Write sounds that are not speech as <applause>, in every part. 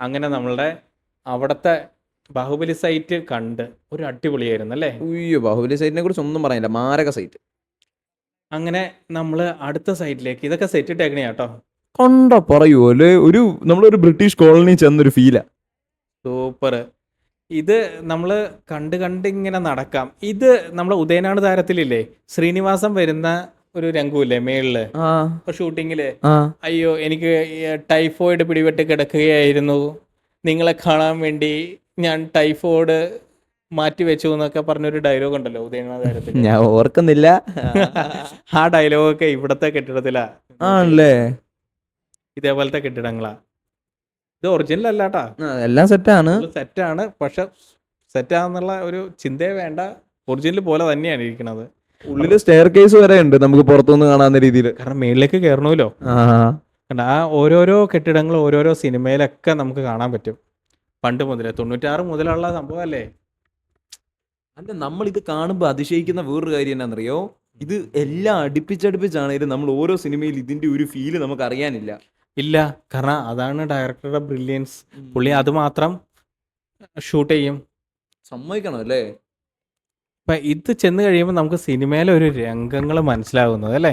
അങ്ങനെ നമ്മളുടെ അവിടുത്തെ ബാഹുബലി സൈറ്റ് കണ്ട് ഒരു അടിപൊളിയായിരുന്നു അല്ലേ? അയ്യോ ബാഹുബലി സൈറ്റിനെ കുറിച്ച് ഒന്നും പറയാനില്ല. മാരക സൈറ്റ് അങ്ങനെ നമ്മൾ അടുത്ത സൈറ്റിലേക്ക് ഇതൊക്കെ സെറ്റ് ഇട്ടേക്കണേ കേട്ടോ. കണ്ട പറയൂ. അല്ലേ ഒരു നമ്മളൊരു ബ്രിട്ടീഷ് കോളനി ചെന്നൊരു ഫീലാ സൂപ്പർ ഇത് നമ്മൾ കണ്ട് കണ്ട് ഇങ്ങനെ നടക്കാം. ഇത് നമ്മൾ ഉദയനാട് താരത്തിലില്ലേ ശ്രീനിവാസം വരുന്ന ഒരു രംഗമില്ലേ മേളിൽ? ഷൂട്ടിങ്ങിൽ? അയ്യോ എനിക്ക് ടൈഫോയിഡ് പിടിപെട്ട് കിടക്കുകയായിരുന്നു. നിങ്ങളെ കാണാൻ വേണ്ടി ഞാൻ ടൈഫോയിഡ് മാറ്റി വെച്ചു എന്നൊക്കെ പറഞ്ഞൊരു ഡയലോഗ് ഉണ്ടല്ലോ താരത്തിൽ ഞാൻ ഓർക്കുന്നില്ല. <laughs> ആ ഡയലോഗ് ഒക്കെ ഇവിടത്തെ കെട്ടിടത്തിലാ. ആണല്ലേ? ഇതേപോലത്തെ കെട്ടിടങ്ങളാ. ഇത് ഒറിജിനൽ അല്ലാട്ടാ. എല്ലാം സെറ്റാണ് സെറ്റാണ് പക്ഷെ സെറ്റാന്നുള്ള ഒരു ചിന്തയെ വേണ്ട. ഒറിജിനൽ പോലെ തന്നെയാണ് ഇരിക്കുന്നത് ഉള്ളിൽ സ്റ്റെയർ കേസ് വരെ ഉണ്ട് നമുക്ക് പുറത്തുനിന്ന് കാണാവുന്ന രീതിയിൽ കാരണം മേളിലേക്ക് കയറണമല്ലോ ആ. കണ്ട ആ ഓരോരോ കെട്ടിടങ്ങൾ ഓരോരോ സിനിമയിലൊക്കെ നമുക്ക് കാണാൻ പറ്റും. പണ്ട് മുതലേ തൊണ്ണൂറ്റാറ് മുതലുള്ള സംഭവമല്ലേ? അല്ല നമ്മൾ ഇത് കാണുമ്പോൾ അതിശയിക്കുന്ന വേറൊരു കാര്യം എന്നാണെന്നറിയോ ഇത് എല്ലാം അടുപ്പിച്ചടുപ്പിച്ചാണെങ്കിലും നമ്മൾ ഓരോ സിനിമയിൽ ഇതിന്റെ ഒരു ഫീൽ നമുക്ക് അറിയാനില്ല. ഇല്ല കാരണം അതാണ് ഡയറക്ടറുടെ ബ്രില്യൻസ് പുള്ളി അത് മാത്രം ഷൂട്ട് ചെയ്യും. സമ്മതിക്കണം അല്ലേ? ഇപ്പൊ ഇത് ചെന്ന് കഴിയുമ്പോൾ നമുക്ക് സിനിമയിലെ ഒരു രംഗങ്ങൾ മനസ്സിലാകുന്നത് അല്ലേ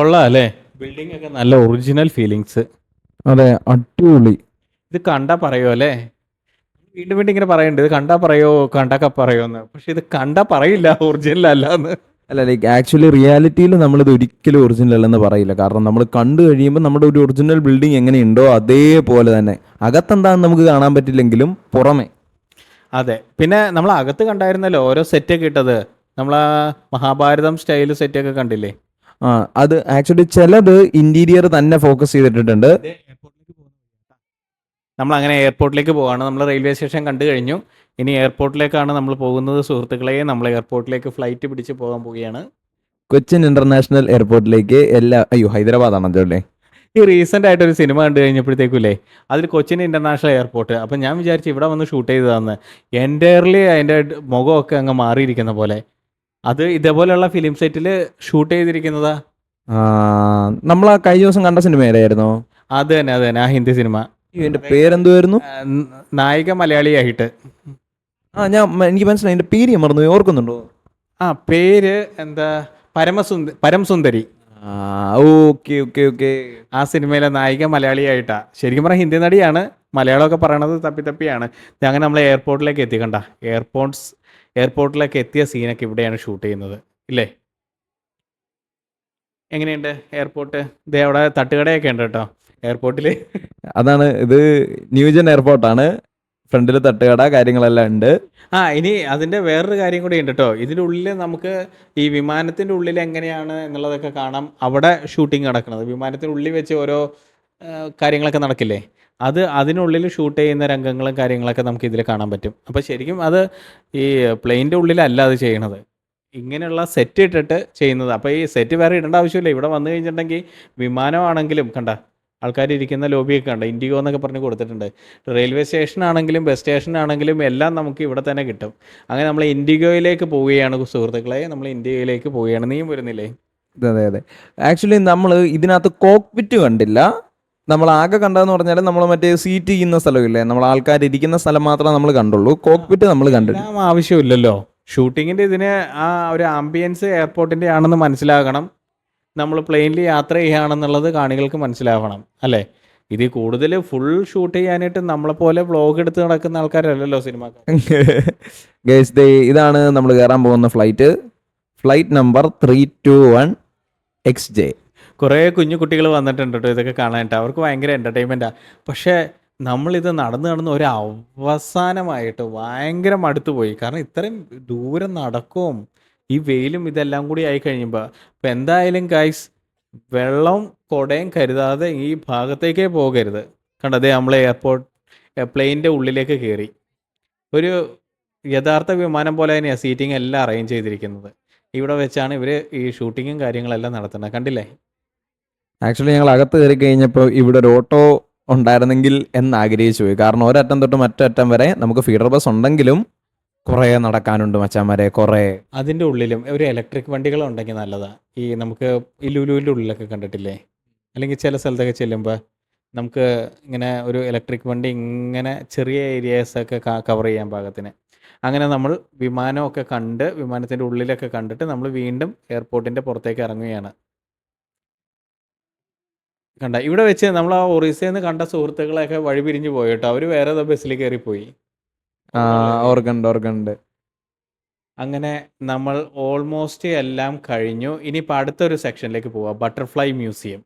കൊള്ളാം അല്ലേ ബിൽഡിംഗ് ഒക്കെ നല്ല ഒറിജിനൽ ഫീലിങ്സ് അതെ അടിപൊളി. ഇത് കണ്ടാ പറയോ അല്ലേ വീണ്ടും വീണ്ടും ഇങ്ങനെ പറയുന്നുണ്ട് ഇത് കണ്ടാ പറയോ കണ്ടാക്ക പറയോ എന്ന് പക്ഷെ ഇത് കണ്ടാ പറയില്ല ഒറിജിനൽ അല്ല എന്ന്. അല്ല ലൈക്ക് ആക്ച്വലി റിയാലിറ്റിയിൽ നമ്മളിത് ഒരിക്കലും ഒറിജിനൽ അല്ലെന്ന് പറയില്ല. കാരണം നമ്മൾ കണ്ടു കഴിയുമ്പോൾ നമ്മുടെ ഒരു ഒറിജിനൽ ബിൽഡിംഗ് എങ്ങനെയുണ്ടോ അതേപോലെ തന്നെ. അകത്തെന്താണെന്ന് നമുക്ക് കാണാൻ പറ്റില്ലെങ്കിലും പുറമെ. അതെ. പിന്നെ നമ്മൾ അകത്ത് കണ്ടായിരുന്നല്ലോ ഓരോ സെറ്റൊക്കെ ഇട്ടത്. നമ്മൾ മഹാഭാരതം സ്റ്റൈൽ സെറ്റൊക്കെ കണ്ടില്ലേ? ആ അത് ആക്ച്വലി ചിലത് ഇന്റീരിയർ തന്നെ ഫോക്കസ് ചെയ്തിട്ടുണ്ട് നമ്മൾ അങ്ങനെ എയർപോർട്ടിലേക്ക് പോവാണ്. നമ്മൾ റെയിൽവേ സ്റ്റേഷൻ കണ്ടു കഴിഞ്ഞു. ഇനി എയർപോർട്ടിലേക്കാണ് നമ്മൾ പോകുന്നത്. സുഹൃത്തുക്കളെ നമ്മൾ എയർപോർട്ടിലേക്ക് ഫ്ലൈറ്റ് പിടിച്ച് പോകാൻ പോവുകയാണ്. കൊച്ചിൻ ഇന്റർനാഷണൽ എയർപോർട്ടിലേക്ക് എല്ലാ അയ്യോ ഹൈദരാബാദ് ആണല്ലോ അല്ലേ? ഈ റീസെന്റ് ആയിട്ട് ഒരു സിനിമ കണ്ടു കഴിഞ്ഞപ്പോഴത്തേക്കില്ലേ അതിൽ കൊച്ചിൻ ഇന്റർനാഷണൽ എയർപോർട്ട് അപ്പം ഞാൻ വിചാരിച്ചു ഇവിടെ വന്ന് ഷൂട്ട് ചെയ്തതാന്ന്. എന്റെ അതിന്റെ മുഖമൊക്കെ അങ്ങ് മാറിയിരിക്കുന്ന പോലെ. അത് ഇതേപോലെയുള്ള ഫിലിം സെറ്റിൽ ഷൂട്ട് ചെയ്തിരിക്കുന്നതാ? നമ്മൾ ആ കഴിഞ്ഞ ദിവസം കണ്ട സിനിമ ഏതായിരുന്നു? അത് തന്നെ അത് തന്നെ ആ ഹിന്ദി സിനിമ എന്റെ പേരെന്തുവായിരുന്നു? നായിക മലയാളിയായിട്ട് ആ ഞാൻ എനിക്ക് മനസ്സിലായി എന്റെ പേര് ഞാൻ മറന്നു ഓർക്കുന്നുണ്ടോ? ആ പേര് എന്താ പരമസുന്ദ പരംസുന്ദരി ഓക്കെ ഓക്കെ ഓക്കെ. ആ സിനിമയിലെ നായിക മലയാളിയായിട്ടാ ശരിക്കും പറഞ്ഞാൽ ഹിന്ദി നടിയാണ്. മലയാളമൊക്കെ പറയണത് തപ്പി തപ്പിയാണ്. അങ്ങനെ നമ്മൾ എയർപോർട്ടിലേക്ക് എത്തിക്കണ്ട എയർപോർട്ട്സ് എയർപോർട്ടിലേക്ക് എത്തിയ സീനൊക്കെ ഇവിടെയാണ് ഷൂട്ട് ചെയ്യുന്നത്. ഇല്ലേ? എങ്ങനെയുണ്ട് എയർപോർട്ട്? ഇത് അവിടെ തട്ടുകടയൊക്കെ ഉണ്ട് കേട്ടോ എയർപോർട്ടിൽ അതാണ് ഇത് ന്യൂജൻ എയർപോർട്ടാണ്. ഫ്രണ്ടിൽ തട്ടുകട കാര്യങ്ങളെല്ലാം ഉണ്ട്. ആ ഇനി അതിന്റെ വേറൊരു കാര്യം കൂടി ഉണ്ട് കേട്ടോ. ഇതിന്റെ ഉള്ളിൽ നമുക്ക് ഈ വിമാനത്തിന്റെ ഉള്ളിൽ എങ്ങനെയാണ് എന്നുള്ളതൊക്കെ കാണാം. അവിടെ ഷൂട്ടിംഗ് നടക്കുന്നത്. വിമാനത്തിന്റെ ഉള്ളിൽ വെച്ച് ഓരോ കാര്യങ്ങളൊക്കെ നടക്കില്ലേ? അത് അതിനുള്ളിൽ ഷൂട്ട് ചെയ്യുന്ന രംഗങ്ങളും കാര്യങ്ങളൊക്കെ നമുക്ക് ഇതിൽ കാണാൻ പറ്റും. അപ്പോൾ ശരിക്കും അത് ഈ പ്ലെയിന്റെ ഉള്ളിലല്ല അത് ചെയ്യണത്. ഇങ്ങനെയുള്ള സെറ്റ് ഇട്ടിട്ട് ചെയ്യുന്നത്. അപ്പോൾ ഈ സെറ്റ് വേറെ ഇടേണ്ട ആവശ്യമില്ല. ഇവിടെ വന്നു കഴിഞ്ഞിട്ടുണ്ടെങ്കിൽ വിമാനമാണെങ്കിലും കണ്ട ആൾക്കാർ ഇരിക്കുന്ന ലോബിയൊക്കെ കണ്ട ഇൻഡിഗോ എന്നൊക്കെ പറഞ്ഞ് കൊടുത്തിട്ടുണ്ട്. റെയിൽവേ സ്റ്റേഷൻ ആണെങ്കിലും ബസ് സ്റ്റേഷൻ ആണെങ്കിലും എല്ലാം നമുക്ക് ഇവിടെ തന്നെ കിട്ടും. അങ്ങനെ നമ്മൾ ഇൻഡിഗോയിലേക്ക് പോവുകയാണ് സുഹൃത്തുക്കളെ. നമ്മൾ ഇൻഡിഗോയിലേക്ക് പോവുകയാണ്. നീയും വരുന്നില്ലേ? അതെ അതെ ആക്ച്വലി നമ്മൾ ഇതിനകത്ത് കോക്പിറ്റ് കണ്ടില്ല. നമ്മൾ ആകെ കണ്ടതെന്ന് പറഞ്ഞാൽ നമ്മൾ മറ്റേ സീറ്റ് ചെയ്യുന്ന സ്ഥലമില്ലേ? നമ്മൾ ആൾക്കാർ ഇരിക്കുന്ന സ്ഥലം മാത്രമേ നമ്മൾ കണ്ടുള്ളൂ. കോക്പിറ്റ് നമ്മൾ കണ്ടില്ല ആവശ്യമില്ലല്ലോ. ഷൂട്ടിങ്ങിന്റെ ഇതിന് ആ ഒരു ആംബിയൻസ് എയർപോർട്ടിന്റെ ആണെന്ന് മനസ്സിലാകണം. നമ്മൾ പ്ലെയിനിൽ യാത്ര ചെയ്യുകയാണെന്നുള്ളത് കാണികൾക്ക് മനസ്സിലാവണം അല്ലേ? ഇത് കൂടുതൽ ഫുൾ ഷൂട്ട് ചെയ്യാനായിട്ട് നമ്മളെ പോലെ വ്ലോഗ് എടുത്ത് നടക്കുന്ന ആൾക്കാരല്ലല്ലോ സിനിമ ഗൈസ് <laughs> ദേ ഇതാണ് നമ്മൾ കയറാൻ പോകുന്ന flight flight number three two one X J കുറേ കുഞ്ഞു കുട്ടികൾ വന്നിട്ടുണ്ട് കേട്ടോ ഇതൊക്കെ കാണാനായിട്ട്. അവർക്ക് ഭയങ്കര എന്റർടൈൻമെന്റാണ് പക്ഷേ നമ്മളിത് നടന്ന് നടന്ന് ഒരു അവസാനമായിട്ട് ഭയങ്കര മടുത്തു പോയി. കാരണം ഇത്രയും ദൂരം നടക്കും ഈ വെയിലും ഇതെല്ലാം കൂടി ആയി കഴിയുമ്പോൾ അപ്പം എന്തായാലും ഗൈസ് വെള്ളം കുടയും കരുതാതെ ഈ ഭാഗത്തേക്കേ പോകരുത്. കണ്ടതേ നമ്മൾ എയർപോർട്ട് പ്ലെയിനിന്റെ ഉള്ളിലേക്ക് കയറി ഒരു യഥാർത്ഥ വിമാനം പോലെ തന്നെയാണ് സീറ്റിംഗ് എല്ലാം അറേഞ്ച് ചെയ്തിരിക്കുന്നത്. ഇവിടെ വെച്ചാണ് ഇവർ ഈ ഷൂട്ടിങ്ങും കാര്യങ്ങളെല്ലാം നടത്തുന്നത്. കണ്ടില്ലേ? ആക്ച്വലി ഞങ്ങൾ അകത്ത് കയറി കഴിഞ്ഞപ്പോൾ ഇവിടെ ഒരു ഓട്ടോ ഉണ്ടായിരുന്നെങ്കിൽ എന്ന് ആഗ്രഹിച്ചു പോയി. കാരണം ഒരറ്റം തൊട്ട് മറ്റൊറ്റം വരെ നമുക്ക് ഫീഡർ ബസ് ഉണ്ടെങ്കിലും കുറേ നടക്കാനുണ്ട് മച്ചാന്മാരെ കുറേ. അതിന്റെ ഉള്ളിലും ഒരു ഇലക്ട്രിക് വണ്ടികൾ ഉണ്ടെങ്കിൽ നല്ലതാ. ഈ നമുക്ക് ഈ ലുലുവിന്റെ ഉള്ളിലൊക്കെ കണ്ടിട്ടില്ലേ? അല്ലെങ്കിൽ ചില സ്ഥലത്തൊക്കെ ചെല്ലുമ്പോൾ നമുക്ക് ഇങ്ങനെ ഒരു ഇലക്ട്രിക് വണ്ടി ഇങ്ങനെ ചെറിയ ഏരിയാസൊക്കെ കവർ ചെയ്യാൻ പാകത്തിന്. അങ്ങനെ നമ്മൾ വിമാനമൊക്കെ കണ്ട് വിമാനത്തിന്റെ ഉള്ളിലൊക്കെ കണ്ടിട്ട് നമ്മൾ വീണ്ടും എയർപോർട്ടിന്റെ പുറത്തേക്ക് ഇറങ്ങുകയാണ്. കണ്ട ഇവിടെ വെച്ച് നമ്മൾ ആ ഒറീസയിൽ നിന്ന് കണ്ട സുഹൃത്തുക്കളെയൊക്കെ വഴി പിരിഞ്ഞു പോയി കേട്ടോ. അവർ വേറെ ഏതോ ബസ്സിൽ കയറിപ്പോയി ഓർക്കുന്നുണ്ട് ഓർക്കുന്നുണ്ട് അങ്ങനെ നമ്മൾ ഓൾമോസ്റ്റ് എല്ലാം കഴിഞ്ഞു. ഇനി ഇനിയിപ്പോൾ അടുത്തൊരു സെക്ഷനിലേക്ക് പോവാം. Butterfly museum